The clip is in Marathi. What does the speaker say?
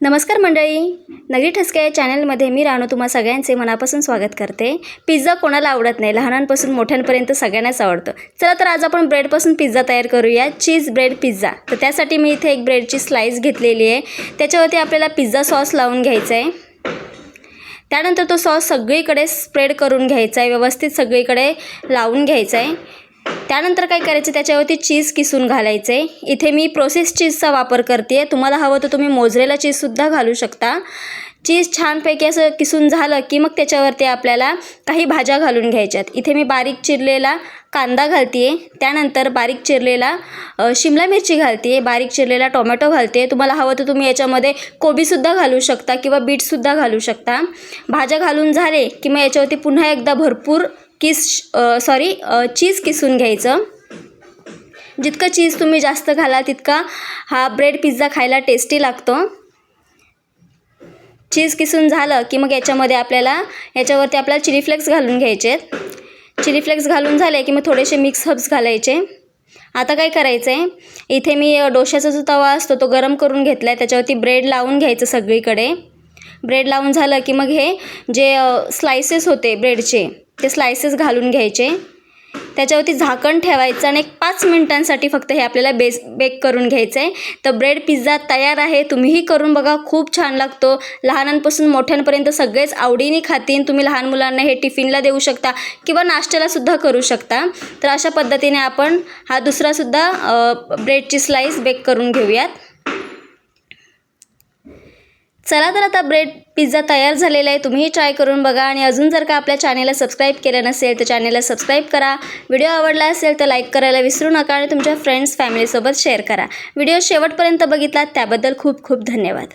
नमस्कार मंडळी. नगरी ठसके या चॅनलमध्ये मी राणू तुम्हा सगळ्यांचे मनापासून स्वागत करते. पिझ्झा कोणाला आवडत नाही लहानांपासून मोठ्यांपर्यंत सगळ्यांनाच आवडतं. चला तर आज आपण ब्रेडपासून पिझ्झा तयार करूया चीज ब्रेड पिझ्झा. तर त्यासाठी मी इथे एक ब्रेडची स्लाईस घेतलेली आहे. त्याच्यावरती आपल्याला पिझ्झा सॉस लावून घ्यायचा आहे. त्यानंतर तो सॉस सगळीकडे स्प्रेड करून घ्यायचा आहे व्यवस्थित सगळीकडे लावून घ्यायचा आहे. त्यानंतर काय करायचं? त्याच्यावरती चीज किसून घालायचं. आहे इथे मी प्रोसेस चीजचा वापर करते आहे तुम्हाला हवं तर तुम्ही मोजरेला चीजसुद्धा घालू शकता. चीज छानपैकी असं किसून झालं की मग त्याच्यावरती आपल्याला काही भाज्या घालून घ्यायच्यात. इथे मी बारीक चिरलेला कांदा घालते आहे त्यानंतर बारीक चिरलेला शिमला मिरची घालते आहे बारीक चिरलेला टोमॅटो घालते तुम्हाला हवं तर तुम्ही याच्यामध्ये कोबीसुद्धा घालू शकता किंवा बीटसुद्धा घालू शकता. भाज्या घालून झाले की मग याच्यावरती पुन्हा एकदा भरपूर किस सॉरी चीज किसून घ्यायचं. जितकं चीज तुम्ही जास्त घाला तितका हा ब्रेड पिझ्झा खायला टेस्टी लागतो. चीज किसून झालं की मग याच्यामध्ये आपल्याला याच्यावरती आपल्याला चिली फ्लेक्स घालून घ्यायचे. आहेत चिली फ्लेक्स घालून झाले की मग थोडेसे मिक्स हब्स घालायचे. आता काय करायचं आहे इथे मी डोशाचा डोश्याचा जो तवा असतो तो गरम करून घेतला आहे त्याच्यावरती ब्रेड लावून घ्यायचं सगळीकडे. ब्रेड लावून झालं की मग हे जे स्लायसेस होते ब्रेडचे ते स्लायसेस घालून घ्यायचे. त्याच्यावरती झाकण ठेवायचं आणि एक पाच मिनिटांसाठी फक्त हे आपल्याला बेस बेक करून घ्यायचं आहे तर ब्रेड पिझ्झा तयार आहे तुम्हीही करून बघा खूप छान लागतो. लहानांपासून मोठ्यांपर्यंत सगळेच आवडीने खातीन तुम्ही लहान मुलांना हे टिफिनला देऊ शकता किंवा नाश्त्यालासुद्धा करू शकता. तर अशा पद्धतीने आपण हा दुसरासुद्धा ब्रेडची स्लाईस बेक करून घेऊयात. चला तर आता ब्रेड पिझ्झा तयार झालेला आहे. तुम्हीही ट्राय करून बघा आणि अजून जर का आपल्या चॅनेलला सबस्क्राईब केलं नसेल तर चॅनेलला सबस्क्राईब करा. व्हिडिओ आवडला असेल तर लाईक करायला विसरू नका आणि तुमच्या फ्रेंड्स फॅमिलीसोबत शेअर करा. व्हिडिओ शेवटपर्यंत बघितलात त्याबद्दल खूप खूप धन्यवाद.